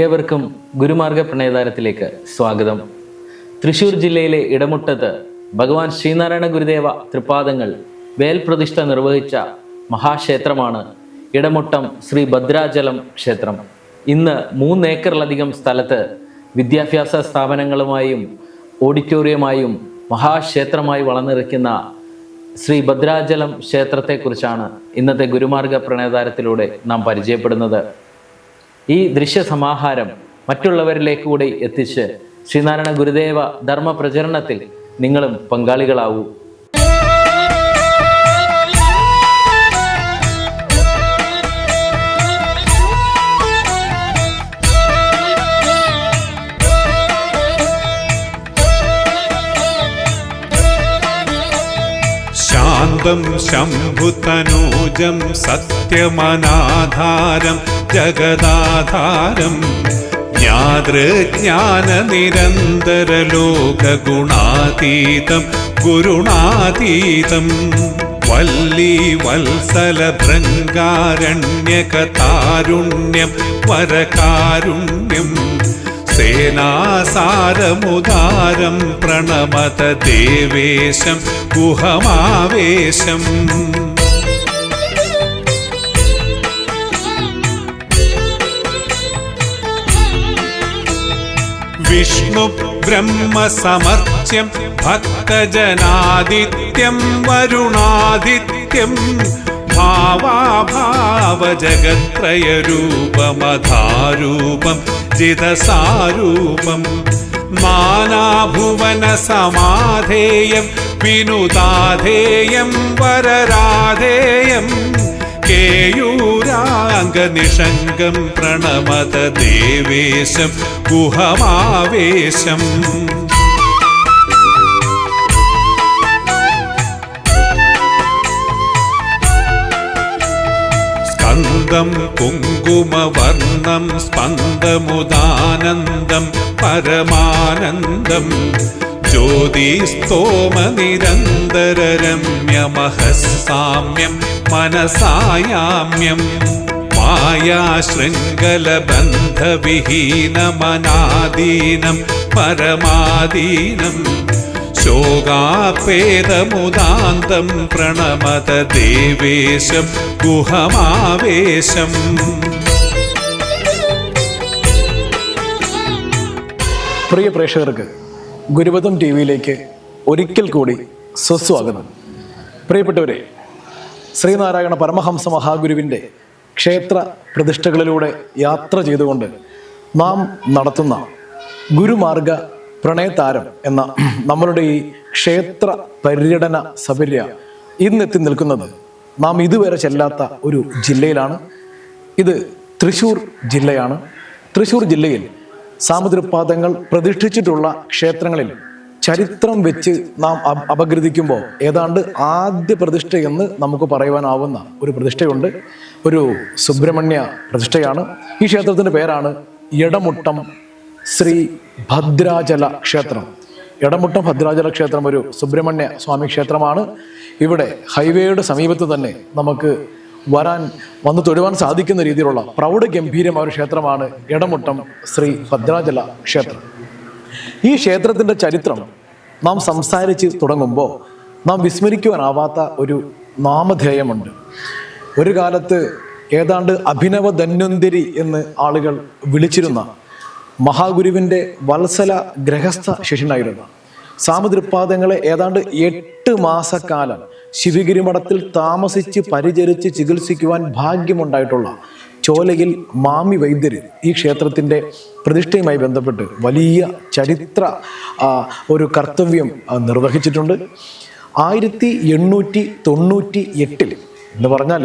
ഏവർക്കും ഗുരുമാർഗ പ്രണയതാരത്തിലേക്ക് സ്വാഗതം. തൃശൂർ ജില്ലയിലെ ഇടമുട്ടത്ത് ഭഗവാൻ ശ്രീനാരായണ ഗുരുദേവ തൃപ്പാദങ്ങൾ വേൽപ്രതിഷ്ഠ നിർവഹിച്ച മഹാക്ഷേത്രമാണ് ഇടമുട്ടം ശ്രീ ഭദ്രാചലം ക്ഷേത്രം. ഇന്ന് മൂന്നേക്കറിലധികം സ്ഥലത്ത് വിദ്യാഭ്യാസ സ്ഥാപനങ്ങളുമായും ഓഡിറ്റോറിയമായും മഹാക്ഷേത്രമായി വളർന്നിരിക്കുന്ന ശ്രീ ഭദ്രാചലം ക്ഷേത്രത്തെക്കുറിച്ചാണ് ഇന്നത്തെ ഗുരുമാർഗ പ്രണയതാരത്തിലൂടെ നാം പരിചയപ്പെടുന്നത്. ഈ ദൃശ്യ സമാഹാരം മറ്റുള്ളവരിലേക്ക് കൂടി എത്തിച്ച് ശ്രീനാരായണ ഗുരുദേവ ധർമ്മ പ്രചരണത്തിൽ നിങ്ങളും പങ്കാളികളാവൂ. ശാന്തം ശംഭുതനൂജം സത്യമനാധാരം ജഗദാധാരം. ജ്ഞാതൃജ്ഞാനനിരന്തരലോകഗുണാതീതം ഗുരുണാതീതം. വല്ലീ വത്സലഭൃംഗാരണ്യകതാരുണ്യം വരകാരുണ്യം സേനാസാരമുദാരം പ്രണമത ദേവേശം ഗുഹമാവേശം. വിഷ്ണു ബ്രഹ്മസമർച്യം ഭക്തജനാദിത്യം വരുണാദിത്യം ഭാവാഭാവജഗത്രയരൂപമധാരൂപം ജിതസാരൂപം നാനാഭുവനസമാധേയം വിനുതാധേയം വരരാധേയം. കേയൂരാംഗനിഷംഗം പ്രണമത ദേവേശം ഗുഹമാവേശം. സ്കന്ദം കുങ്കുമവർണം സ്പന്ദമുദാനന്ദം പരമാനന്ദം. ജ്യോതിസ്തോമനിരന്തരരമ്യമഹസാമ്യം മനസായാമ്യം. മായാശൃംഖലബന്ധവിഹീനമനാദീനം പരമാദീനം. ശോകാപേതമുദാന്തം പ്രണമത ദേവേശം ഗുഹമാവേശം. പ്രിയ പ്രേക്ഷകർക്ക് ഗുരുപഥം ടി വിയിലേക്ക് ഒരിക്കൽ കൂടി സ്വസ്വാഗതം. പ്രിയപ്പെട്ടവരെ ശ്രീനാരായണ പരമഹംസ മഹാഗുരുവിന്റെ ക്ഷേത്ര പ്രതിഷ്ഠകളിലൂടെ യാത്ര ചെയ്തുകൊണ്ട് നാം നടത്തുന്ന ഗുരുമാർഗ പ്രണയതാരം എന്ന നമ്മളുടെ ഈ ക്ഷേത്ര പര്യടന സപര്യ ഇന്നെത്തി നിൽക്കുന്നത് നാം ഇതുവരെ ചെല്ലാത്ത ഒരു ജില്ലയിലാണ്. ഇത് തൃശ്ശൂർ ജില്ലയാണ്. തൃശ്ശൂർ ജില്ലയിൽ സാമുദ്രപാദങ്ങൾ പ്രതിഷ്ഠിച്ചിട്ടുള്ള ക്ഷേത്രങ്ങളിൽ ചരിത്രം വെച്ച് നാം അപ- അപഗ്രഥിക്കുമ്പോൾ ഏതാണ്ട് ആദ്യ പ്രതിഷ്ഠ എന്ന് നമുക്ക് പറയുവാനാവുന്ന ഒരു പ്രതിഷ്ഠയുണ്ട്. ഒരു സുബ്രഹ്മണ്യ പ്രതിഷ്ഠയാണ്. ഈ ക്ഷേത്രത്തിന്റെ പേരാണ് ഇടമുട്ടം ശ്രീ ഭദ്രാചല ക്ഷേത്രം. ഇടമുട്ടം ഭദ്രാചല ക്ഷേത്രം ഒരു സുബ്രഹ്മണ്യ സ്വാമി ക്ഷേത്രമാണ്. ഇവിടെ ഹൈവേയുടെ സമീപത്ത് തന്നെ നമുക്ക് വരാൻ വന്ന് തൊഴുവാൻ സാധിക്കുന്ന രീതിയിലുള്ള പ്രൗഢ ഗംഭീരമായ ഒരു ക്ഷേത്രമാണ് ഇടമുട്ടം ശ്രീ ഭദ്രാചല ക്ഷേത്രം. ഈ ക്ഷേത്രത്തിന്റെ ചരിത്രം നാം സംസാരിച്ച് തുടങ്ങുമ്പോൾ നാം വിസ്മരിക്കുവാനാവാത്ത ഒരു നാമധേയമുണ്ട്. ഒരു കാലത്ത് ഏതാണ്ട് അഭിനവ ധന്വന്തിരി എന്ന് ആളുകൾ വിളിച്ചിരുന്ന മഹാഗുരുവിന്റെ വത്സല ഗ്രഹസ്ഥ ശിഷ്യനായിരുന്നു സാമുദ്രിപ്പാദങ്ങളെ ഏതാണ്ട് എട്ട് മാസക്കാലം ശിവഗിരി മഠത്തിൽ താമസിച്ച് പരിചരിച്ച് ചികിത്സിക്കുവാൻ ഭാഗ്യമുണ്ടായിട്ടുള്ള ചോലയിൽ മാമി വൈദ്യര് ഈ ക്ഷേത്രത്തിന്റെ പ്രതിഷ്ഠയുമായി ബന്ധപ്പെട്ട് വലിയ ചരിത്ര ഒരു കർത്തവ്യം നിർവഹിച്ചിട്ടുണ്ട്. ആയിരത്തി എണ്ണൂറ്റി തൊണ്ണൂറ്റി എട്ടിൽ എന്ന് പറഞ്ഞാൽ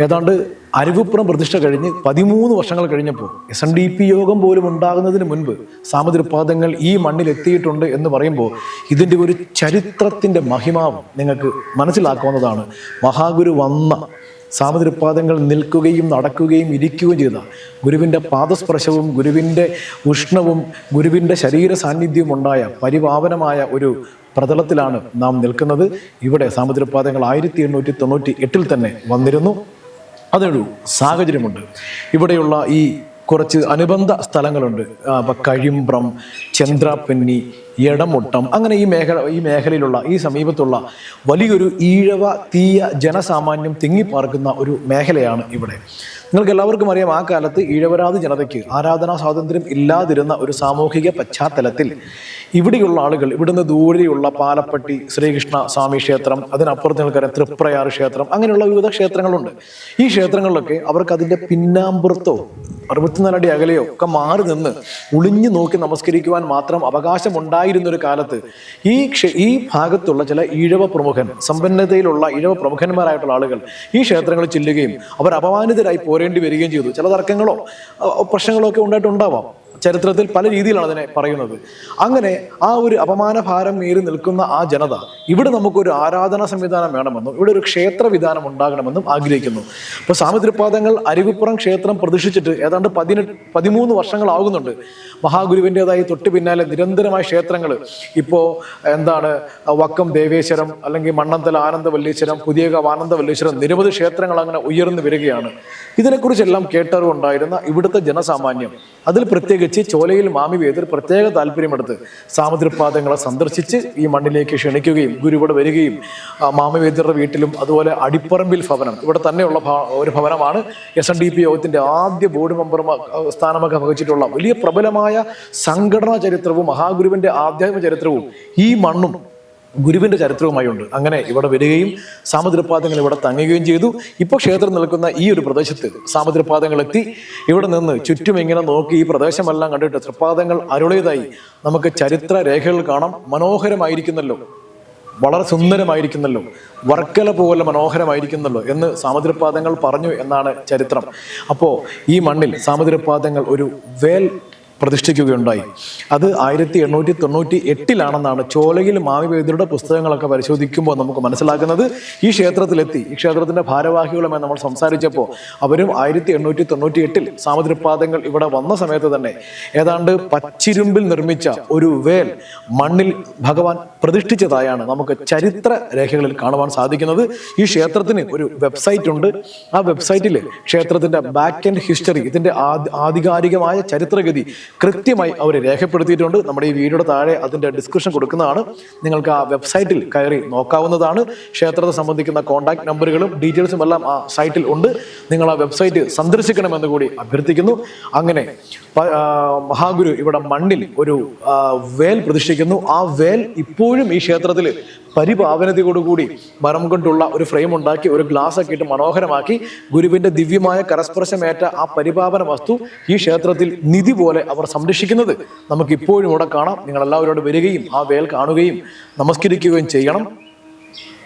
ഏതാണ്ട് അരുവിപ്പുറം പ്രതിഷ്ഠ കഴിഞ്ഞ് പതിമൂന്ന് വർഷങ്ങൾ കഴിഞ്ഞപ്പോൾ എസ് എൻ ഡി പി യോഗം പോലും ഉണ്ടാകുന്നതിന് മുൻപ് സാമുദ്രപാദങ്ങൾ ഈ മണ്ണിൽ എത്തിയിട്ടുണ്ട് എന്ന് പറയുമ്പോൾ ഇതിന്റെ ഒരു ചരിത്രത്തിന്റെ മഹിമാവ് നിങ്ങൾക്ക് മനസ്സിലാക്കാവുന്നതാണ്. മഹാഗുരു വന്ന സാമുദ്രപാദങ്ങൾ നിൽക്കുകയും നടക്കുകയും ഇരിക്കുകയും ചെയ്ത ഗുരുവിന്റെ പാദസ്പർശവും ഗുരുവിന്റെ ഉഷ്ണവും ഗുരുവിന്റെ ശരീര സാന്നിധ്യവും ഉണ്ടായ പരിപാവനമായ ഒരു പ്രതലത്തിലാണ് നാം നിൽക്കുന്നത്. ഇവിടെ സാമുദ്രപാദങ്ങൾ ആയിരത്തി എണ്ണൂറ്റി തൊണ്ണൂറ്റി എട്ടിൽ തന്നെ വന്നിരുന്നു. അതിനൊരു സാഹചര്യമുണ്ട്. ഇവിടെയുള്ള ഈ കുറച്ച് അനുബന്ധ സ്ഥലങ്ങളുണ്ട്. അപ്പം കഴിമ്പ്രം ചന്ദ്രാപ്പന്നി എടമുട്ടം അങ്ങനെ ഈ മേഖല ഈ മേഖലയിലുള്ള ഈ സമീപത്തുള്ള വലിയൊരു ഈഴവ തീയ ജനസാമാന്യം തിങ്ങിപ്പാർക്കുന്ന ഒരു മേഖലയാണ് ഇവിടെ. നിങ്ങൾക്ക് എല്ലാവർക്കും അറിയാം ആ കാലത്ത് ഇഴവരാതി ജനതയ്ക്ക് ആരാധനാ സ്വാതന്ത്ര്യം ഇല്ലാതിരുന്ന ഒരു സാമൂഹിക പശ്ചാത്തലത്തിൽ ഇവിടെയുള്ള ആളുകൾ ഇവിടുന്ന് ദൂരെയുള്ള പാലപ്പട്ടി ശ്രീകൃഷ്ണ സ്വാമി ക്ഷേത്രം അതിനപ്പുറത്ത് നിങ്ങൾക്കറിയാം തൃപ്രയാർ ക്ഷേത്രം അങ്ങനെയുള്ള വിവിധ ക്ഷേത്രങ്ങളുണ്ട്. ഈ ക്ഷേത്രങ്ങളിലൊക്കെ അവർക്ക് അതിന്റെ പിന്നാമ്പുറത്തോ അറുപത്തിനാലടി അകലെയോ ഒക്കെ മാറി നിന്ന് ഒളിഞ്ഞു നോക്കി നമസ്കരിക്കുവാൻ മാത്രം അവകാശമുണ്ടായിരുന്ന ഒരു കാലത്ത് ഈ ഈ ഭാഗത്തുള്ള ചില ഈഴവ പ്രമുഖൻ സമ്പന്നതയിലുള്ള ഈഴവ പ്രമുഖന്മാരായിട്ടുള്ള ആളുകൾ ഈ ക്ഷേത്രങ്ങളിൽ ചെല്ലുകയും അവർ അപമാനിതരായി പോരേണ്ടി വരികയും ചെയ്തു. ചില തർക്കങ്ങളോ പ്രശ്നങ്ങളോ ഒക്കെ ഉണ്ടായിട്ടുണ്ടാവാം. ചരിത്രത്തിൽ പല രീതിയിലാണ് അതിനെ പറയുന്നത്. അങ്ങനെ ആ ഒരു അപമാന ഭാരം മീറി നിൽക്കുന്ന ആ ജനത ഇവിടെ നമുക്കൊരു ആരാധന സംവിധാനം വേണമെന്നും ഇവിടെ ഒരു ക്ഷേത്ര വിധാനം ഉണ്ടാകണമെന്നും ആഗ്രഹിക്കുന്നു. ഇപ്പോൾ സാമിത്രിപാദങ്ങൾ അരുവിപ്പുറം ക്ഷേത്രം പ്രതിഷ്ഠിച്ചിട്ട് ഏതാണ്ട് പതിനെട്ട് പതിമൂന്ന് വർഷങ്ങളാകുന്നുണ്ട്. മഹാഗുരുവിന്റെതായി തൊട്ട് പിന്നാലെ നിരന്തരമായ ക്ഷേത്രങ്ങൾ ഇപ്പോൾ എന്താണ് വക്കം ദേവേശ്വരം അല്ലെങ്കിൽ മണ്ണന്തല ആനന്ദവല്ലീശ്വരം പുതിയകാവ് ആനന്ദവല്ലീശ്വരം നിരവധി ക്ഷേത്രങ്ങൾ അങ്ങനെ ഉയർന്നു വരികയാണ്. ഇതിനെക്കുറിച്ചെല്ലാം കേട്ടറിവുണ്ടായിരുന്ന ഇവിടുത്തെ ജനസാമാന്യം അതിൽ പ്രത്യേകിച്ച് ചോലയിൽ മാമി വേദർ പ്രത്യേക താല്പര്യമെടുത്ത് സാമുദ്രപാദങ്ങളെ സന്ദർശിച്ച് ഈ മണ്ണിലേക്ക് ക്ഷണിക്കുകയും ഗുരു ഇവിടെ വരികയും ആ, മാമി വേദരുടെ വീട്ടിലും അതുപോലെ അടിപ്പറമ്പിൽ ഭവനം ഇവിടെ തന്നെയുള്ള ഒരു ഭവനമാണ് എസ് എൻ ഡി പി യോഗത്തിന്റെ ആദ്യ ബോർഡ് മെമ്പർ സ്ഥാനമൊക്കെ വഹിച്ചിട്ടുള്ള വലിയ പ്രബലമായ സംഘടനാ ചരിത്രവും മഹാഗുരുവിന്റെ ആധ്യാത്മ ചരിത്രവും ഈ മണ്ണും ഗുരുവിന്റെ ചരിത്രവുമായി ഉണ്ട് അങ്ങനെ ഇവിടെ വരികയും സാമുദ്രപാദങ്ങൾ ഇവിടെ തങ്ങുകയും ചെയ്തു. ഇപ്പോൾ ക്ഷേത്രം നിൽക്കുന്ന ഈ ഒരു പ്രദേശത്ത് സാമുദ്രപാദങ്ങൾ എത്തി ഇവിടെ നിന്ന് ചുറ്റും ഇങ്ങനെ നോക്കി ഈ പ്രദേശമെല്ലാം കണ്ടിട്ട് തൃപ്പാദങ്ങൾ അരുളിയതായി. നമുക്ക് ചരിത്ര രേഖകൾ കാണാം. മനോഹരമായിരിക്കുന്നല്ലോ. വളരെ സുന്ദരമായിരിക്കുന്നല്ലോ. വർക്കല പോലെ മനോഹരമായിരിക്കുന്നല്ലോ എന്ന് സാമുദ്രപാദങ്ങൾ പറഞ്ഞു എന്നാണ് ചരിത്രം. അപ്പോൾ ഈ മണ്ണിൽ സാമുദ്രപാദങ്ങൾ ഒരു വേൽ പ്രതിഷ്ഠിക്കുകയുണ്ടായി. അത് ആയിരത്തി എണ്ണൂറ്റി തൊണ്ണൂറ്റി എട്ടിലാണെന്നാണ് ചോലയിൽ മാവിവേദ്യരുടെ പുസ്തകങ്ങളൊക്കെ പരിശോധിക്കുമ്പോൾ നമുക്ക് മനസ്സിലാക്കുന്നത് ഈ ക്ഷേത്രത്തിലെത്തി. ഈ ക്ഷേത്രത്തിന്റെ ഭാരവാഹികളുമായി നമ്മൾ സംസാരിച്ചപ്പോൾ അവരും ആയിരത്തി എണ്ണൂറ്റി തൊണ്ണൂറ്റി എട്ടിൽ സാമുദ്രപാദങ്ങൾ ഇവിടെ വന്ന സമയത്ത് തന്നെ ഏതാണ്ട് പച്ചിരുമ്പിൽ നിർമ്മിച്ച ഒരു വേൽ മണ്ണിൽ ഭഗവാൻ പ്രതിഷ്ഠിച്ചതായാണ് നമുക്ക് ചരിത്ര രേഖകളിൽ കാണുവാൻ സാധിക്കുന്നത്. ഈ ക്ഷേത്രത്തിന് ഒരു വെബ്സൈറ്റ് ഉണ്ട്. ആ വെബ്സൈറ്റിൽ ക്ഷേത്രത്തിന്റെ ബാക്ക് ആൻഡ് ഹിസ്റ്ററി ഇതിന്റെ ആധികാരികമായ ചരിത്രഗതി കൃത്യമായി അവർ രേഖപ്പെടുത്തിയിട്ടുണ്ട്. നമ്മുടെ ഈ വീഡിയോയുടെ താഴെ അതിന്റെ ഡിസ്ക്രിപ്ഷൻ കൊടുക്കുന്നതാണ്. നിങ്ങൾക്ക് ആ വെബ്സൈറ്റിൽ കയറി നോക്കാവുന്നതാണ്. ക്ഷേത്രത്തെ സംബന്ധിക്കുന്ന കോൺടാക്ട് നമ്പറുകളും ഡീറ്റെയിൽസും എല്ലാം ആ സൈറ്റിൽ ഉണ്ട്. നിങ്ങൾ ആ വെബ്സൈറ്റ് സന്ദർശിക്കണമെന്ന് കൂടി അഭ്യർത്ഥിക്കുന്നു. അങ്ങനെ മഹാഗുരു ഇവിടെ മണ്ണിൽ ഒരു വേൽ പ്രതിഷ്ഠിക്കുന്നു. ആ വേൽ ഇപ്പോഴും ഈ ക്ഷേത്രത്തിൽ പരിപാവനതയോടുകൂടി മരം കൊണ്ടുള്ള ഒരു ഫ്രെയിം ഉണ്ടാക്കി ഒരു ഗ്ലാസ് ഒക്കെ ഇട്ട് മനോഹരമാക്കി. ഗുരുവിന്റെ ദിവ്യമായ കരസ്പർശമേറ്റ ആ പരിപാവന വസ്തു ഈ ക്ഷേത്രത്തിൽ നിധി പോലെ അവർ സംരക്ഷിക്കുന്നത് നമുക്ക് ഇപ്പോഴും ഇവിടെ കാണാം. നിങ്ങൾ എല്ലാവരോട് വരികയും ആ വേൽ കാണുകയും നമസ്കരിക്കുകയും ചെയ്യണം.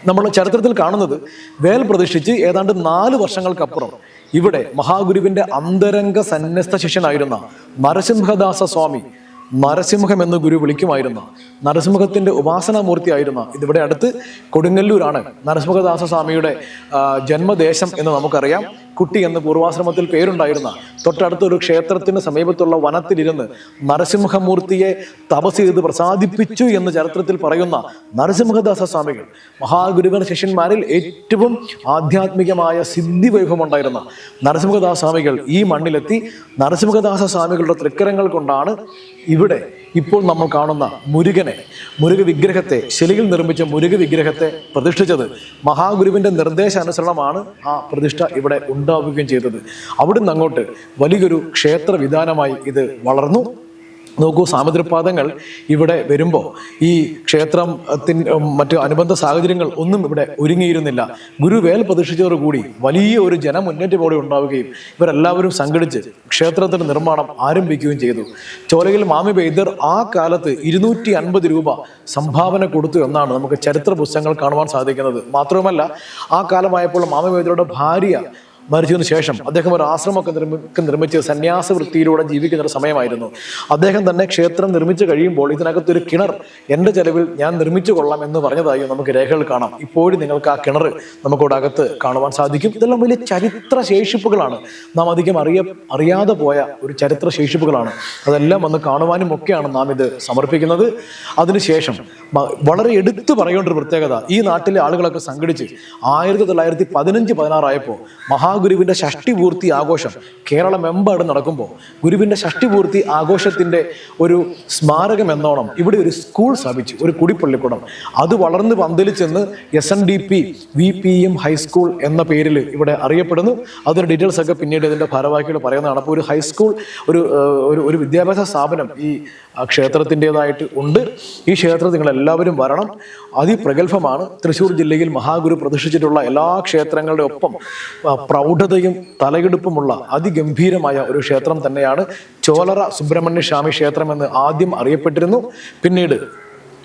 നമ്മൾ ചരിത്രത്തിൽ കാണുന്നത് വേൽ പ്രതിഷ്ഠിച്ച് ഏതാണ്ട് നാല് വർഷങ്ങൾക്കപ്പുറം ഇവിടെ മഹാഗുരുവിന്റെ അന്തരംഗ സന്യസ്ത ശിഷ്യനായിരുന്ന നരസിംഹദാസ സ്വാമി നരസിംഹം എന്ന് ഗുരു വിളിക്കുമായിരുന്ന നരസിംഹത്തിന്റെ ഉപാസനാമൂർത്തിയായിരുന്ന ഇതിവിടെ അടുത്ത് കൊടുങ്ങല്ലൂരാണ് നരസിംഹദാസ സ്വാമിയുടെ ജന്മദേശം എന്ന് നമുക്കറിയാം. കുട്ടി എന്ന് പൂർവാശ്രമത്തിൽ പേരുണ്ടായിരുന്ന തൊട്ടടുത്ത ഒരു ക്ഷേത്രത്തിന് സമീപത്തുള്ള വനത്തിലിരുന്ന് നരസിംഹമൂർത്തിയെ തപസ് ചെയ്ത് പ്രസാദിപ്പിച്ചു എന്ന് ചരിത്രത്തിൽ പറയുന്ന നരസിംഹദാസ സ്വാമികൾ മഹാഗുരുവിന്റെ ശിഷ്യന്മാരിൽ ഏറ്റവും ആധ്യാത്മികമായ സിദ്ധി വൈഭവമുണ്ടായിരുന്ന നരസിംഹദാസ സ്വാമികൾ ഈ മണ്ണിലെത്തി. നരസിംഹദാസ സ്വാമികളുടെ തൃക്കരങ്ങൾ കൊണ്ടാണ് ഇവിടെ ഇപ്പോൾ നമ്മൾ കാണുന്ന മുരുകനെ മുരുക വിഗ്രഹത്തെ ശിലയിൽ നിർമ്മിച്ച മുരുക വിഗ്രഹത്തെ പ്രതിഷ്ഠിച്ചത് മഹാഗുരുവിന്റെ നിർദ്ദേശാനുസരണമാണ് ആ പ്രതിഷ്ഠ ഇവിടെ ഉണ്ടാവുകയും ചെയ്തത്. അവിടുന്ന് അങ്ങോട്ട് വലിയൊരു ക്ഷേത്ര വിധാനമായി ഇത് വളർന്നു. നോക്കൂ സാമുദ്രപാദങ്ങൾ ഇവിടെ വരുമ്പോൾ ഈ ക്ഷേത്രത്തിൻ മറ്റു അനുബന്ധ സാഹചര്യങ്ങൾ ഒന്നും ഇവിടെ ഒരുങ്ങിയിരുന്നില്ല. ഗുരുവേൽ പ്രതിഷ്ഠിച്ചതോടുകൂടി വലിയ ഒരു ജനമുന്നേറ്റമോടെ ഉണ്ടാവുകയും ഇവരെല്ലാവരും സംഘടിച്ച് ക്ഷേത്രത്തിന്റെ നിർമ്മാണം ആരംഭിക്കുകയും ചെയ്തു. ചോലയിൽ മാമി ബൈദർ ആ കാലത്ത് ഇരുന്നൂറ്റി അൻപത് രൂപ സംഭാവന കൊടുത്തു എന്നാണ് നമുക്ക് ചരിത്ര പുസ്തകങ്ങൾ കാണുവാൻ സാധിക്കുന്നത്. മാത്രവുമല്ല ആ കാലമായപ്പോൾ മാമി ബൈദറുടെ ഭാര്യ മരിച്ചതിന് ശേഷം അദ്ദേഹം ഒരു ആശ്രമമൊക്കെ നിർമ്മിക്ക് നിർമ്മിച്ച് സന്യാസ വൃത്തിയിലൂടെ ജീവിക്കുന്ന ഒരു സമയമായിരുന്നു. അദ്ദേഹം തന്നെ ക്ഷേത്രം നിർമ്മിച്ചു കഴിയുമ്പോൾ ഇതിനകത്തൊരു കിണർ എന്റെ ചെലവിൽ ഞാൻ നിർമ്മിച്ചു കൊള്ളാം എന്ന് പറഞ്ഞതായി നമുക്ക് രേഖകൾ കാണാം. ഇപ്പോഴും നിങ്ങൾക്ക് ആ കിണർ നമുക്കിവിടെ അകത്ത് കാണുവാൻ സാധിക്കും. ഇതെല്ലാം വലിയ ചരിത്ര ശേഷിപ്പുകളാണ്. നാം അധികം അറിയ അറിയാതെ പോയ ഒരു ചരിത്ര ശേഷിപ്പുകളാണ്. അതെല്ലാം വന്ന് കാണുവാനും ഒക്കെയാണ് നാം ഇത് സമർപ്പിക്കുന്നത്. അതിനുശേഷം വളരെ എടുത്തു പറയേണ്ട ഒരു പ്രത്യേകത. ഈ നാട്ടിലെ ആളുകളൊക്കെ സംഘടിച്ച് ആയിരത്തി തൊള്ളായിരത്തി പതിനഞ്ച് പതിനാറായപ്പോൾ മഹാ മഹാഗുരുവിന്റെ ഷഷ്ടിപൂർത്തി ആഘോഷം കേരളമെമ്പാടും നടക്കുമ്പോൾ ഗുരുവിന്റെ ഷഷ്ടിപൂർത്തി ആഘോഷത്തിന്റെ ഒരു സ്മാരകം എന്നോണം ഇവിടെ ഒരു സ്കൂൾ സ്ഥാപിച്ചു ഒരു കുടിപ്പള്ളിക്കൂടം. അത് വളർന്ന് പന്തലിച്ചെന്ന് S N D P V P M high school എന്ന പേരിൽ ഇവിടെ അറിയപ്പെടുന്നു. അതിന്റെ ഡീറ്റെയിൽസ് ഒക്കെ പിന്നീട് ഇതിന്റെ ഭാരവാഹികൾ പറയുന്നതാണ്. അപ്പോൾ ഒരു ഹൈസ്കൂൾ ഒരു ഒരു വിദ്യാഭ്യാസ സ്ഥാപനം ഈ ക്ഷേത്രത്തിന്റേതായിട്ട് ഉണ്ട്. ഈ ക്ഷേത്രത്തിൽ നിങ്ങൾ എല്ലാവരും വരണം. അതിപ്രഗത്ഭമാണ്. തൃശ്ശൂർ ജില്ലയിൽ മഹാഗുരു പ്രതിഷ്ഠിച്ചിട്ടുള്ള എല്ലാ ക്ഷേത്രങ്ങളുടെ ഒപ്പം പ്രൗഢതയും തലയെടുപ്പുമുള്ള അതിഗംഭീരമായ ഒരു ക്ഷേത്രം തന്നെയാണ് ചോലറ സുബ്രഹ്മണ്യ സ്വാമി ക്ഷേത്രം എന്ന് ആദ്യം അറിയപ്പെട്ടിരുന്നു. പിന്നീട്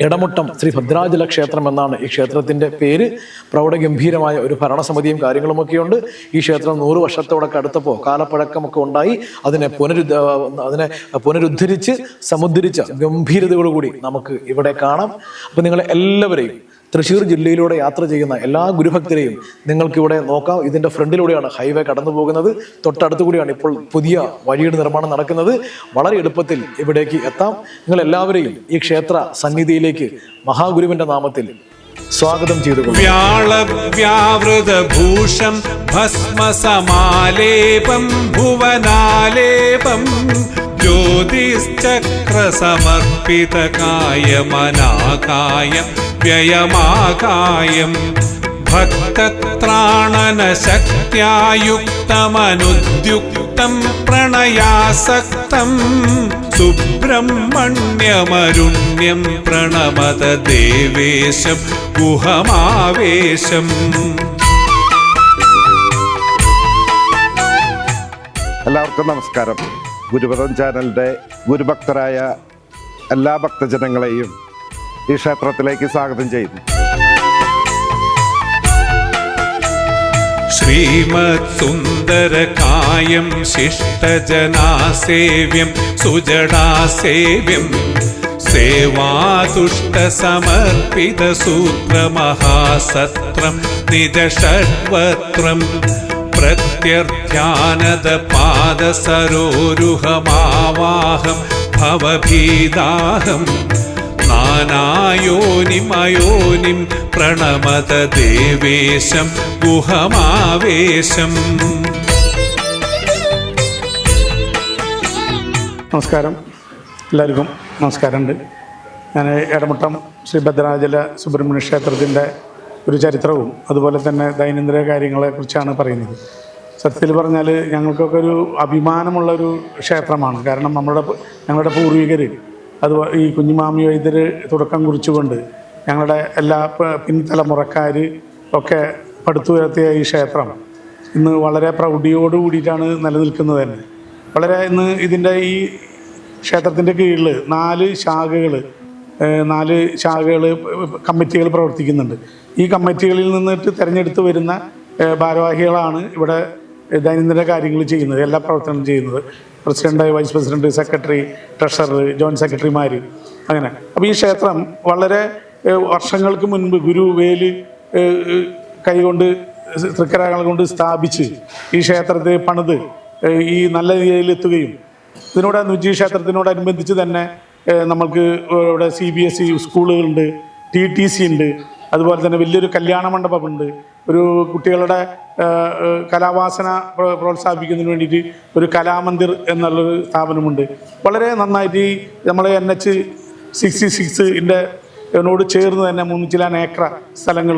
ഇടമുട്ടം ശ്രീ ഭദ്രാചല ക്ഷേത്രം എന്നാണ് ഈ ക്ഷേത്രത്തിന്റെ പേര്. പ്രൗഢഗംഭീരമായ ഒരു ഭരണസമിതിയും കാര്യങ്ങളുമൊക്കെയുണ്ട്. ഈ ക്ഷേത്രം നൂറ് വർഷത്തോടൊക്കെ അടുത്തപ്പോൾ കാലപ്പഴക്കമൊക്കെ ഉണ്ടായി. അതിനെ പുനരുദ്ധ അതിനെ പുനരുദ്ധരിച്ച് സമുദ്ധരിച്ച ഗംഭീരതയോടുകൂടി നമുക്ക് ഇവിടെ കാണാം. അപ്പം നിങ്ങൾ എല്ലാവരെയും തൃശ്ശൂർ ജില്ലയിലൂടെ യാത്ര ചെയ്യുന്ന എല്ലാ ഗുരുഭക്തരെയും നിങ്ങൾക്കിവിടെ നോക്കാം. ഇതിന്റെ ഫ്രണ്ടിലൂടെയാണ് ഹൈവേ കടന്നു പോകുന്നത്. തൊട്ടടുത്തു കൂടിയാണ് ഇപ്പോൾ പുതിയ വഴിയുടെ നിർമ്മാണം നടക്കുന്നത്. വളരെ എളുപ്പത്തിൽ ഇവിടേക്ക് എത്താം. നിങ്ങൾ എല്ലാവരെയും ഈ ക്ഷേത്ര സന്നിധിയിലേക്ക് മഹാഗുരുവിന്റെ നാമത്തിൽ സ്വാഗതം ചെയ്തുകൊള്ളും വ്യാളവ്യാവൃതഭൂഷം ഭസ്മസമാലേപം ഭുവനാലേപം ജ്യോതിശ്ചക്രസമർപ്പിതകായമനാകായം. വ്യയമാകായം ഭക്തത്രാണനശക്തിയായുക്തമനുദ്യുക്തം പ്രണയാസക്തം സുബ്രഹ്മണ്യമരുണ്യം പ്രണമത ദേവേശം ഗുഹമാവേശം. എല്ലാവർക്കും നമസ്കാരം. ഗുരുപദം ചാനലിന്റെ ഗുരുഭക്തരായ എല്ലാ ഭക്തജനങ്ങളെയും ഈ ക്ഷേത്രത്തിലേക്ക് സ്വാഗതം ചെയ്യുന്നു. ശ്രീമത്സുന്ദരകായം ശിഷ്ടജനാസേവ്യം സുജടാസേവ്യം സേവാതുഷ്ടസമർപ്പിതസൂത്രമഹാസത്രം നിജഷഡ്വത്രം പ്രത്യർത്ഥാനദപാദസരോരുഹമാവാഹം ഭവഭീതാഹം നാനായോനിമയോനിം പ്രണമത ദേവേശം ഗുഹമാവേശം. നമസ്കാരം. എല്ലാവർക്കും നമസ്കാരമുണ്ട്. ഞാൻ എടമുട്ടം ശ്രീ ഭദ്രാചല സുബ്രഹ്മണ്യ ക്ഷേത്രത്തിന്റെ ഒരു ചരിത്രവും അതുപോലെ തന്നെ ദൈനംദിന കാര്യങ്ങളെക്കുറിച്ചാണ് പറയുന്നത്. സത്യത്തിൽ പറഞ്ഞാൽ ഞങ്ങൾക്കൊക്കെ ഒരു അഭിമാനമുള്ളൊരു ക്ഷേത്രമാണ്. കാരണം നമ്മുടെ ഞങ്ങളുടെ പൂർവികർ അത് ഈ കുഞ്ഞിമാമി വൈദ്യർ തുടക്കം കുറിച്ചുകൊണ്ട് ഞങ്ങളുടെ എല്ലാ പിൻതലമുറക്കാർ ഒക്കെ പടുത്തുയർത്തിയ ഈ ക്ഷേത്രം ഇന്ന് വളരെ പ്രൗഢിയോട് കൂടിയിട്ടാണ് നിലനിൽക്കുന്നത് തന്നെ. വളരെ ഇന്ന് ഇതിന്റെ ഈ ക്ഷേത്രത്തിന്റെ കീഴിൽ നാല് ശാഖകൾ നാല് ശാഖകൾ കമ്മിറ്റികൾ പ്രവർത്തിക്കുന്നുണ്ട്. ഈ കമ്മിറ്റികളിൽ നിന്നിട്ട് തിരഞ്ഞെടുത്ത് വരുന്ന ഭാരവാഹികളാണ് ഇവിടെ ദൈനംദിന കാര്യങ്ങൾ ചെയ്യുന്നത് എല്ലാ പ്രവർത്തനവും ചെയ്യുന്നത്. President vice president secretary treasurer joint സെക്രട്ടറിമാർ അങ്ങനെ. അപ്പോൾ ഈ ക്ഷേത്രം വളരെ വർഷങ്ങൾക്ക് മുൻപ് ഗുരു വേൽ ഏഹ്, കൈകൊണ്ട് തൃക്കരകൾ കൊണ്ട് സ്ഥാപിച്ച് ഈ ക്ഷേത്രത്തെ പണിത് ഈ നല്ല നിലയിലെത്തുകയും ഇതിനോട് നുജി ക്ഷേത്രത്തിനോടനുബന്ധിച്ച് തന്നെ നമ്മൾക്ക് ഇവിടെ സി ബി എസ് ഇ സ്കൂളുകളുണ്ട് ടി ടി സി ഉണ്ട് അതുപോലെ തന്നെ വലിയൊരു കല്യാണ മണ്ഡപമുണ്ട് ഒരു കുട്ടികളുടെ കലാവാസന പ്ര- പ്രോത്സാഹിപ്പിക്കുന്നതിന് വേണ്ടിയിട്ട് ഒരു കലാമന്ദിർ എന്നുള്ളൊരു സ്ഥാപനമുണ്ട്. വളരെ നന്നായിട്ട് ഈ നമ്മളെ എൻ എച്ച് സിക്സ്റ്റി സിക്സിന്റെ ഇതിനോട് ചേർന്ന് തന്നെ മൂന്നിച്ചിലാൻ ഏക്കർ സ്ഥലങ്ങൾ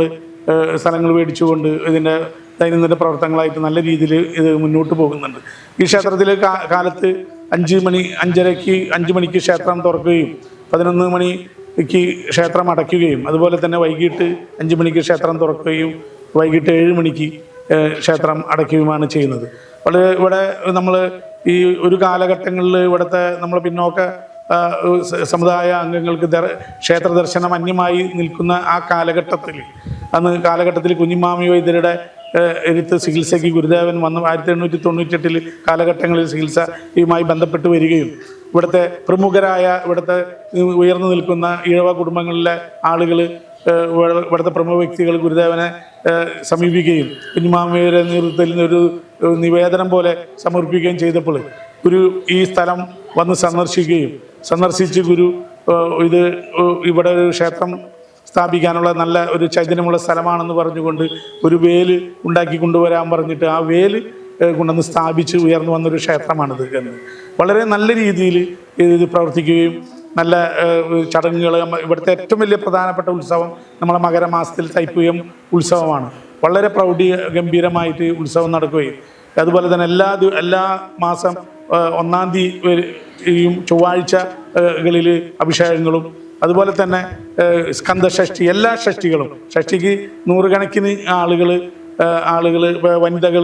സ്ഥലങ്ങൾ മേടിച്ചുകൊണ്ട് ഇതിന്റെ ദൈനംദിന പ്രവർത്തനങ്ങളായിട്ട് നല്ല രീതിയിൽ ഇത് മുന്നോട്ട് പോകുന്നുണ്ട്. ഈ ക്ഷേത്രത്തിൽ കാലത്ത് അഞ്ച് മണി അഞ്ചരയ്ക്ക് അഞ്ച് മണിക്ക് ക്ഷേത്രം തുറക്കുകയും പതിനൊന്ന് മണിക്ക് ക്ഷേത്രം അടയ്ക്കുകയും അതുപോലെ തന്നെ വൈകിട്ട് അഞ്ച് മണിക്ക് ക്ഷേത്രം തുറക്കുകയും വൈകിട്ട് ഏഴ് മണിക്ക് ക്ഷേത്രം അടയ്ക്കുകയുമാണ് ചെയ്യുന്നത്. വളരെ ഇവിടെ നമ്മൾ ഈ ഒരു കാലഘട്ടങ്ങളിൽ ഇവിടുത്തെ നമ്മൾ പിന്നോക്ക സമുദായ അംഗങ്ങൾക്ക് ക്ഷേത്ര ദർശനം അന്യമായി നിൽക്കുന്ന ആ കാലഘട്ടത്തിൽ അന്ന് കാലഘട്ടത്തിൽ കുഞ്ഞിമാമി വൈദ്യരുടെ എഴുത്ത് ചികിത്സയ്ക്ക് ഗുരുദേവൻ വന്ന് ആയിരത്തി എണ്ണൂറ്റി തൊണ്ണൂറ്റെട്ടിൽ കാലഘട്ടങ്ങളിൽ ചികിത്സയുമായി ബന്ധപ്പെട്ട് വരികയും ഇവിടുത്തെ പ്രമുഖരായ ഇവിടുത്തെ ഉയർന്നു നിൽക്കുന്ന ഈഴവ കുടുംബങ്ങളിലെ ആളുകൾ ഇവിടുത്തെ പ്രമുഖ വ്യക്തികൾ ഗുരുദേവനെ സമീപിക്കുകയും കുഞ്ഞുമാമയുടെ നേതൃത്വത്തിൽ ഒരു നിവേദനം പോലെ സമർപ്പിക്കുകയും ചെയ്തപ്പോൾ ഗുരു ഈ സ്ഥലം വന്ന് സന്ദർശിക്കുകയും സന്ദർശിച്ച് ഗുരു ഇത് ഇവിടെ ഒരു ക്ഷേത്രം സ്ഥാപിക്കാനുള്ള നല്ല ഒരു ചൈതന്യമുള്ള സ്ഥലമാണെന്ന് പറഞ്ഞുകൊണ്ട് ഒരു വേൽ ഉണ്ടാക്കി കൊണ്ടുവരാൻ പറഞ്ഞിട്ട് ആ വേൽ കൊണ്ടുവന്ന് സ്ഥാപിച്ച് ഉയർന്നു വന്നൊരു ക്ഷേത്രമാണിത് എന്ന്. വളരെ നല്ല രീതിയിൽ ഇത് പ്രവർത്തിക്കുകയും നല്ല ചടങ്ങുകൾ ഇവിടുത്തെ ഏറ്റവും വലിയ പ്രധാനപ്പെട്ട ഉത്സവം നമ്മളെ മകരമാസത്തിൽ തൈപ്പുയം ഉത്സവമാണ്. വളരെ പ്രൗഢി ഗംഭീരമായിട്ട് ഉത്സവം നടക്കുകയും. അതുപോലെ തന്നെ എല്ലാ എല്ലാ മാസം ഒന്നാം തീയതി യും ചൊവ്വാഴ്ചകളിൽ അഭിഷേകങ്ങളും അതുപോലെ തന്നെ സ്കന്ധഷഷ്ടി എല്ലാ ഷഷ്ടികളും. ഷഷ്ടിക്ക് നൂറുകണക്കിന് ആളുകൾ ആളുകൾ വനിതകൾ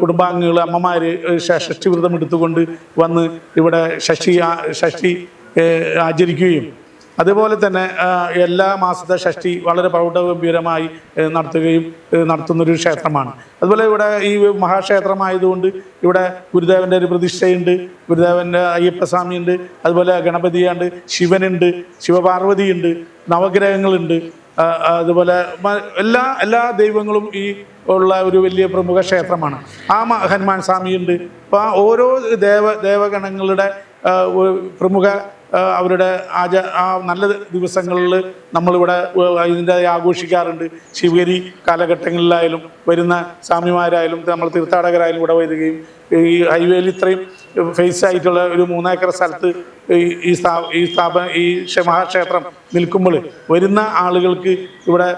കുടുംബാംഗങ്ങൾ അമ്മമാർ ഷഷ്ടി വ്രതം എടുത്തുകൊണ്ട് വന്ന് ഇവിടെ ഷഷ്ടി ഏഹ്, ആചരിക്കുകയും. അതുപോലെ തന്നെ എല്ലാ മാസത്തെ ഷഷ്ടി വളരെ പ്രൗഢഗംഭീരമായി നടത്തുകയും നടത്തുന്നൊരു ക്ഷേത്രമാണ്. അതുപോലെ ഇവിടെ ഈ മഹാക്ഷേത്രമായതുകൊണ്ട് ഇവിടെ ഗുരുദേവന്റെ ഒരു പ്രതിഷ്ഠയുണ്ട് ഗുരുദേവന്റെ അയ്യപ്പസ്വാമിയുണ്ട് അതുപോലെ ഗണപതിയുണ്ട് ശിവനുണ്ട് ശിവപാർവതിയുണ്ട് നവഗ്രഹങ്ങളുണ്ട് അതുപോലെ എല്ലാ എല്ലാ ദൈവങ്ങളും ഈ ഉള്ള ഒരു വലിയ പ്രമുഖ ക്ഷേത്രമാണ്. ആ ഹനുമാൻ സ്വാമിയുണ്ട്. അപ്പോൾ ആ ഓരോ ദേവ ദേവഗണങ്ങളുടെ പ്രമുഖ അവരുടെ ആച ആ നല്ല ദിവസങ്ങളിൽ നമ്മളിവിടെ ഇതിന്റെ ആഘോഷിക്കാറുണ്ട്. ശിവഗിരി കാലഘട്ടങ്ങളിലായാലും വരുന്ന സ്വാമിമാരായാലും നമ്മൾ തീർത്ഥാടകരായാലും ഇവിടെ വരികയും ഈ ഹൈവേയിൽ ഇത്രയും ഫേസ് ആയിട്ടുള്ള ഒരു മൂന്നേക്കർ സ്ഥലത്ത് ഈ- സ്ഥാ ഈ സ്ഥാപന ഈ മഹാക്ഷേത്രം നിൽക്കുമ്പോൾ വരുന്ന ആളുകൾക്ക് ഇവിടെ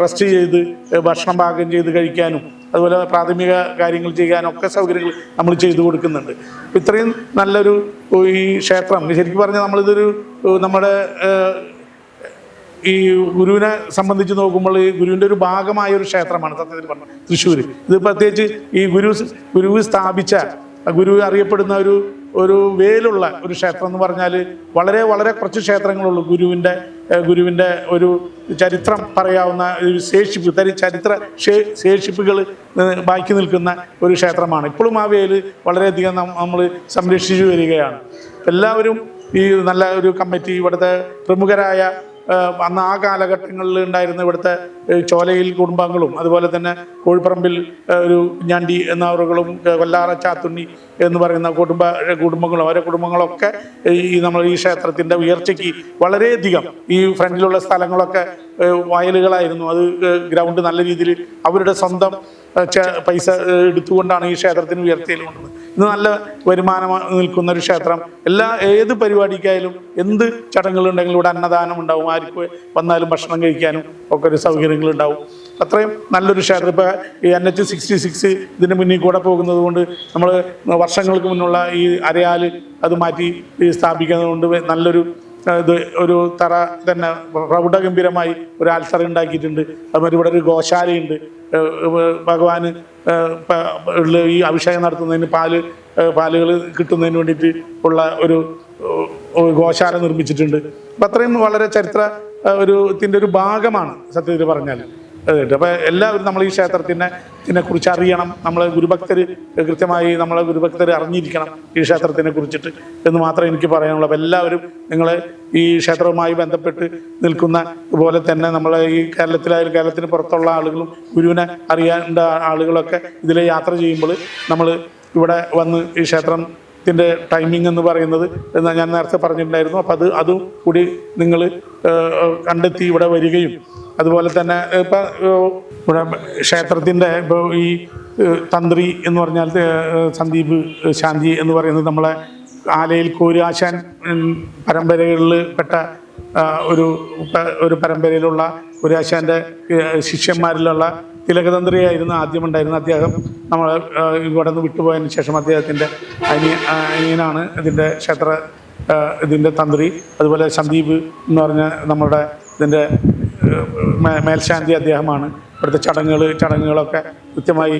റെസ്റ്റ് ചെയ്ത് ഭക്ഷണം പാകം ചെയ്ത് കഴിക്കാനും അതുപോലെ പ്രാഥമിക കാര്യങ്ങൾ ചെയ്യാനൊക്കെ സൗകര്യങ്ങൾ നമ്മൾ ചെയ്തു കൊടുക്കുന്നുണ്ട്. ഇത്രയും നല്ലൊരു ഈ ക്ഷേത്രം ശരിക്കും പറഞ്ഞാൽ നമ്മളിതൊരു നമ്മുടെ ഈ ഗുരുവിനെ സംബന്ധിച്ച് നോക്കുമ്പോൾ ഈ ഗുരുവിന്റെ ഒരു ഭാഗമായ ഒരു ക്ഷേത്രമാണ് സത്യത്തിൽ പറഞ്ഞത് തൃശ്ശൂർ ഇത് പ്രത്യേകിച്ച് ഈ ഗുരു ഗുരു സ്ഥാപിച്ച ഗുരു അറിയപ്പെടുന്ന ഒരു ഒരു വേലുള്ള ഒരു ക്ഷേത്രം എന്ന് പറഞ്ഞാൽ വളരെ വളരെ കുറച്ച് ക്ഷേത്രങ്ങളുള്ളൂ. ഗുരുവിന്റെ ഗുരുവിന്റെ ഒരു ചരിത്രം പറയാവുന്ന ഒരു ശേഷിപ്പ് തരി ചരിത്ര ശേഷിപ്പുകൾ ബാക്കി നിൽക്കുന്ന ഒരു ക്ഷേത്രമാണ്. ഇപ്പോഴും ആ വേൽ വളരെയധികം നമ്മൾ സംരക്ഷിച്ചു വരികയാണ്. എല്ലാവരും ഈ നല്ല ഒരു കമ്മിറ്റി ഇവിടുത്തെ പ്രമുഖരായ അന്ന് ആ കാലഘട്ടങ്ങളിൽ ഉണ്ടായിരുന്ന ഇവിടുത്തെ ചോലയിൽ കുടുംബങ്ങളും അതുപോലെ തന്നെ കോഴിപ്പറമ്പിൽ ഒരു ഞണ്ടി എന്നവറുകളും കൊല്ലാറ ചാത്തുണ്ണി എന്ന് പറയുന്ന കുടുംബ കുടുംബങ്ങളും അവരെ കുടുംബങ്ങളൊക്കെ ഈ നമ്മൾ ഈ ക്ഷേത്രത്തിന്റെ ഉയർച്ചയ്ക്ക് വളരെയധികം ഈ ഫ്രണ്ടിലുള്ള സ്ഥലങ്ങളൊക്കെ വയലുകളായിരുന്നു. അത് ഗ്രൗണ്ട് നല്ല രീതിയിൽ അവരുടെ സ്വന്തം പൈസ എടുത്തുകൊണ്ടാണ് ഈ ക്ഷേത്രത്തിന് ഉയർത്തിയിൽ കൊണ്ടത്. ഇന്ന് നല്ല വരുമാനം നിൽക്കുന്ന ഒരു ക്ഷേത്രം. എല്ലാ ഏത് പരിപാടിക്കായാലും എന്ത് ചടങ്ങുകളുണ്ടെങ്കിലും ഇവിടെ അന്നദാനം ഉണ്ടാവും. ആർക്ക് വന്നാലും ഭക്ഷണം കഴിക്കാനും ഒക്കെ ഒരു സൗകര്യങ്ങളുണ്ടാവും അത്രയും നല്ലൊരു ഷെയർ ഇപ്പോൾ ഈ എൻ എച്ച് സിക്സ്റ്റി സിക്സ് ഇതിന് മുന്നിൽ കൂടെ പോകുന്നത് കൊണ്ട് നമ്മൾ വർഷങ്ങൾക്ക് മുന്നുള്ള ഈ അരയാൽ അത് മാറ്റി സ്ഥാപിക്കുന്നത് കൊണ്ട് നല്ലൊരു ഇത് ഒരു തറ തന്നെ പ്രൗഢഗംഭീരമായി ഒരു ആൽത്തറ ഉണ്ടാക്കിയിട്ടുണ്ട്. അതുപോലെ ഇവിടെ ഒരു ഗോശാലയുണ്ട്. ഭഗവാന് ഈ അഭിഷേകം നടത്തുന്നതിന് പാൽ പാലുകൾ കിട്ടുന്നതിന് വേണ്ടിയിട്ട് ഉള്ള ഒരു ഗോശാല നിർമ്മിച്ചിട്ടുണ്ട്. അപ്പം അത്രയും വളരെ ചരിത്ര ഒരു ഇതിന്റെ ഒരു ഭാഗമാണ് സത്യത്തിൽ പറഞ്ഞാൽ. അതായിട്ട് അപ്പോൾ എല്ലാവരും നമ്മൾ ഈ ക്ഷേത്രത്തിനെ ഇതിനെ കുറിച്ച് അറിയണം. നമ്മൾ ഗുരുഭക്തർ കൃത്യമായി നമ്മളെ ഗുരുഭക്തർ അറിഞ്ഞിരിക്കണം ഈ ക്ഷേത്രത്തിനെ കുറിച്ചിട്ട് എന്ന് മാത്രമേ എനിക്ക് പറയാനുള്ളൂ. അപ്പോൾ എല്ലാവരും നിങ്ങൾ ഈ ക്ഷേത്രവുമായി ബന്ധപ്പെട്ട് നിൽക്കുന്ന പോലെ തന്നെ നമ്മൾ ഈ കേരളത്തിലായാലും കേരളത്തിന് പുറത്തുള്ള ആളുകളും ഗുരുവിനെ അറിയേണ്ട ആളുകളൊക്കെ ഇതിൽ യാത്ര ചെയ്യുമ്പോൾ നമ്മൾ ഇവിടെ വന്ന് ഈ ക്ഷേത്രം ത്തിന്റെ ടൈമിംഗ് എന്ന് പറയുന്നത് എന്നാൽ ഞാൻ നേരത്തെ പറഞ്ഞിട്ടുണ്ടായിരുന്നു. അപ്പോൾ അത് അതും കൂടി നിങ്ങൾ കണ്ടെത്തി ഇവിടെ വരികയും അതുപോലെ തന്നെ ഇപ്പം ഇവിടെ ക്ഷേത്രത്തിന്റെ ഇപ്പോൾ ഈ തന്ത്രി എന്ന് പറഞ്ഞാൽ സന്ദീപ് ശാന്തി എന്ന് പറയുന്നത് നമ്മളെ ആലയിൽ കോരാശാൻ പരമ്പരകളിൽ പെട്ട ഒരു ഒരു പരമ്പരയിലുള്ള കോരാശാന്റെ ശിഷ്യന്മാരിലുള്ള തിലകതന്ത്രിയായിരുന്നു ആദ്യം ഉണ്ടായിരുന്ന അദ്ദേഹം നമ്മൾ ഇവിടെ നിന്ന് വിട്ടുപോയതിന് ശേഷം അദ്ദേഹത്തിന്റെ അനിയ അനിയനാണ് ഇതിന്റെ ക്ഷേത്ര ഇതിന്റെ തന്ത്രി. അതുപോലെ സന്ദീപ് എന്ന് പറഞ്ഞ നമ്മുടെ ഇതിന്റെ മേൽശാന്തി അദ്ദേഹമാണ്. ഇവിടുത്തെ ചടങ്ങുകൾ ചടങ്ങുകളൊക്കെ കൃത്യമായി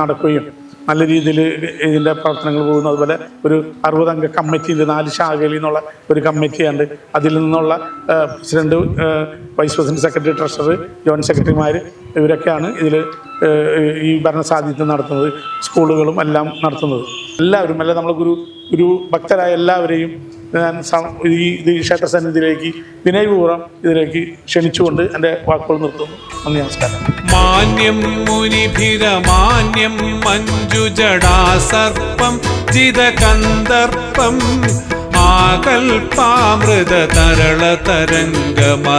നടക്കുകയും നല്ല രീതിയിൽ ഇതിന്റെ പ്രവർത്തനങ്ങൾ പോകുന്നു. അതുപോലെ ഒരു അറുപതംഗ കമ്മിറ്റിയിൽ നാല് ശാഖയിൽ നിന്നുള്ള ഒരു കമ്മിറ്റിയുണ്ട്. അതിൽ നിന്നുള്ള president vice president secretary treasurer joint സെക്രട്ടറിമാർ ഇവരൊക്കെയാണ് ഇതിൽ ഈ ഭരണസാന്നിധ്യം നടത്തുന്നത് സ്കൂളുകളും എല്ലാം നടത്തുന്നത്. എല്ലാവരും അല്ല നമ്മൾ ഗുരു ഗുരു ഭക്തരായ എല്ലാവരെയും ഞാൻ ഈ ഇത് ക്ഷേത്ര സന്നിധിയിലേക്ക് വിനയപൂർവം ഇതിലേക്ക് ക്ഷണിച്ചുകൊണ്ട് എന്റെ വാക്കുകൾ നിർത്തുന്നു. നന്ദി നമസ്കാരം. മാന്യം മുനിഭിരമാന്യം മഞ്ജുജടാ സർപ്പം ജിതകന്ദർപ്പം ആകൽപാമൃത തരള തരംഗമനാസംഗം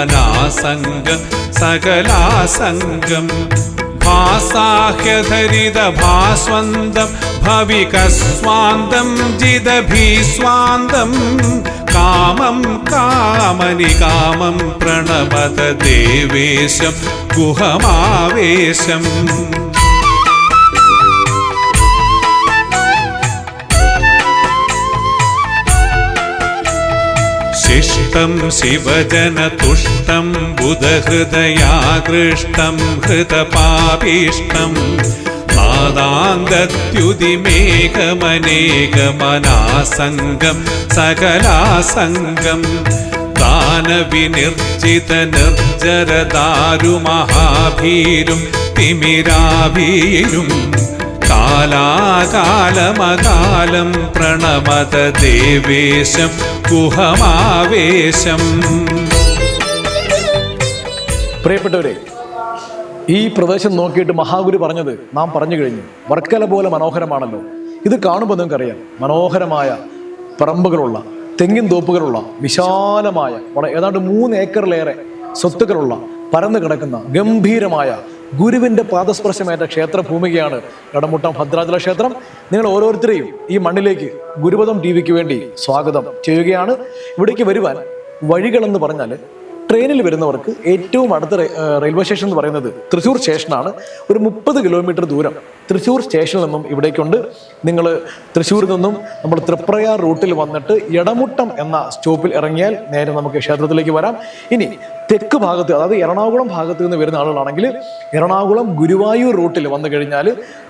സകലാസംഗം. ഭാസാഹ്യധരിത ഭാസ്വന്തം ഭവികസ്വാന്തം ജിതഭീസ്വാന്തം. കാമം കാമനി കാമം പ്രണമത ദേവേശം ഗുഹമാവേശം. ശിഷ്ടം ശിവജനതുഷ്ടം ബുധഹൃദയാകൃഷ്ടം ഹൃതപാപീഷ്ടം നാദാന്തദ്യുതിമേഘമനേകമനാസംഗം സകലാസംഗം ദാനവിനിർജിത നിർജര ദാരുമഹാഭീരും തിമിരാഭീരും കാലാകാലമകാലം പ്രണമത ദേവേശം കുഹമാവേശം പ്രിയപ്പെട്ടവരെ ഈ പ്രദേശം നോക്കിയിട്ട് മഹാഗുരു പറഞ്ഞത് നാം പറഞ്ഞു കഴിഞ്ഞു. വർക്കല പോലെ മനോഹരമാണല്ലോ. ഇത് കാണുമ്പോൾ നിങ്ങൾക്കറിയാം മനോഹരമായ പറമ്പുകളുള്ള തെങ്ങിൻ തോപ്പുകളുള്ള വിശാലമായ ഏതാണ്ട് മൂന്ന് ഏക്കറിലേറെ സ്വത്തുക്കളുള്ള പരന്നു കിടക്കുന്ന ഗംഭീരമായ ഗുരുവിന്റെ പാദസ്പർശമേറ്റ ക്ഷേത്രഭൂമികയാണ് കടമുട്ടം ഭദ്രാചല ക്ഷേത്രം. നിങ്ങൾ ഓരോരുത്തരെയും ഈ മണ്ണിലേക്ക് ഗുരുപദം ടി വിക്ക് വേണ്ടി സ്വാഗതം ചെയ്യുകയാണ്. ഇവിടേക്ക് വരുവാൻ വഴികളെന്ന് പറഞ്ഞാൽ ട്രെയിനിൽ വരുന്നവർക്ക് ഏറ്റവും അടുത്ത റെയിൽവേ സ്റ്റേഷൻ എന്ന് പറയുന്നത് തൃശ്ശൂർ സ്റ്റേഷനാണ്. ഒരു മുപ്പത് കിലോമീറ്റർ ദൂരം തൃശ്ശൂർ സ്റ്റേഷനിൽ നിന്നും ഇവിടേക്കുണ്ട്. നിങ്ങൾ തൃശ്ശൂരിൽ നിന്നും നമ്മൾ തൃപ്രയാർ റൂട്ടിൽ വന്നിട്ട് ഇടമുട്ടം എന്ന സ്റ്റോപ്പിൽ ഇറങ്ങിയാൽ നേരെ നമുക്ക് ക്ഷേത്രത്തിലേക്ക് വരാം. ഇനി തെക്ക് ഭാഗത്ത് അതായത് എറണാകുളം ഭാഗത്ത് നിന്ന് വരുന്ന ആളുകളാണെങ്കിൽ എറണാകുളം ഗുരുവായൂർ റൂട്ടിൽ വന്നു കഴിഞ്ഞാൽ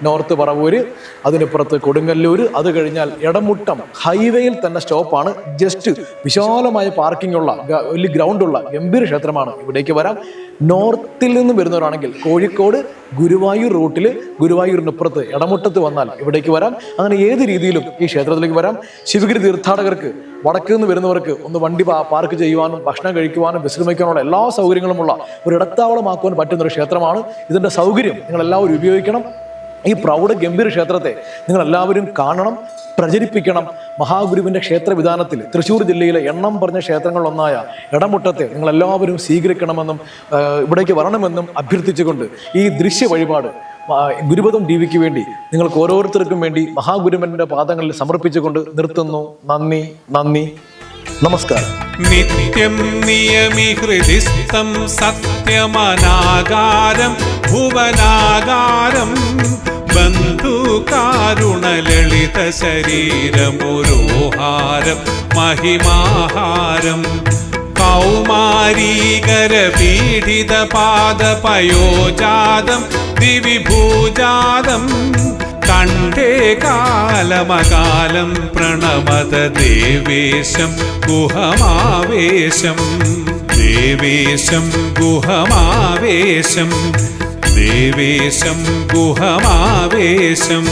നോർത്ത് പറവൂര് അതിനപ്പുറത്ത് കൊടുങ്ങല്ലൂർ അത് കഴിഞ്ഞാൽ ഇടമുട്ടം ഹൈവേയിൽ തന്നെ സ്റ്റോപ്പാണ്. ജസ്റ്റ് വിശാലമായ പാർക്കിംഗ് ഉള്ള വലിയ ഗ്രൗണ്ടുള്ള ഗംഭീര ക്ഷേത്രമാണ് ഇവിടേക്ക് വരാം. നോർത്തിൽ നിന്ന് വരുന്നവരാണെങ്കിൽ കോഴിക്കോട് ഗുരുവായൂർ റൂട്ടിൽ ഗുരുവായൂരിനപ്പുറത്ത് ഇടമുട്ടത്ത് വന്നാൽ ഇവിടേക്ക് വരാം. അങ്ങനെ ഏത് രീതിയിലും ഈ ക്ഷേത്രത്തിലേക്ക് വരാം. ശിവഗിരി തീർത്ഥാടകർക്ക് വടക്ക് നിന്ന് വരുന്നവർക്ക് ഒന്ന് വണ്ടി പാർക്ക് ചെയ്യുവാനും ഭക്ഷണം കഴിക്കുവാനും വിശ്രമിക്കാനുള്ള എല്ലാ സൗകര്യങ്ങളുമുള്ള ഒരു ഇടത്താവളമാക്കുവാൻ പറ്റുന്ന ഒരു ക്ഷേത്രമാണ്. ഇതിന്റെ സൗകര്യം നിങ്ങൾ എല്ലാവരും ഉപയോഗിക്കണം. ഈ പ്രൗഢ ഗംഭീര ക്ഷേത്രത്തെ നിങ്ങൾ എല്ലാവരും കാണണം പ്രചരിപ്പിക്കണം. മഹാഗുരുവിന്റെ ക്ഷേത്ര വിധാനത്തിൽ തൃശ്ശൂർ ജില്ലയിലെ എണ്ണം പറഞ്ഞ ക്ഷേത്രങ്ങളിലൊന്നായ ഇടമുട്ടത്തെ നിങ്ങൾ എല്ലാവരും സ്വീകരിക്കണമെന്നും ഇവിടേക്ക് വരണമെന്നും അഭ്യർത്ഥിച്ചുകൊണ്ട് ഈ ദൃശ്യ വഴിപാട് ഗുരുപദം ടി വിക്ക് വേണ്ടി നിങ്ങൾക്ക് ഓരോരുത്തർക്കും വേണ്ടി മഹാഗുരുമന്റെ പാദങ്ങളിൽ സമർപ്പിച്ചുകൊണ്ട് നിർത്തുന്നു. നന്ദി നന്ദി. നമസ്കാരം. നിത്യം നിയമീഹൃദിസ്ഥം സത്യമനാകാരം ഭുവനാകാരം ബന്ധുകാരുണലളിത ശരീരമുരോഹാരം മഹിമാഹാരം കൗമാരീകര പീഡിത പാദപയോജാതം ദിവിഭൂജാതം കണ്ടേ കാലമകാലം പ്രണമത ദേവേശം ഗുഹമാവേശം. ദേവേശം ഗുഹമാവേശം. ദേവേശം ഗുഹമാവേശം.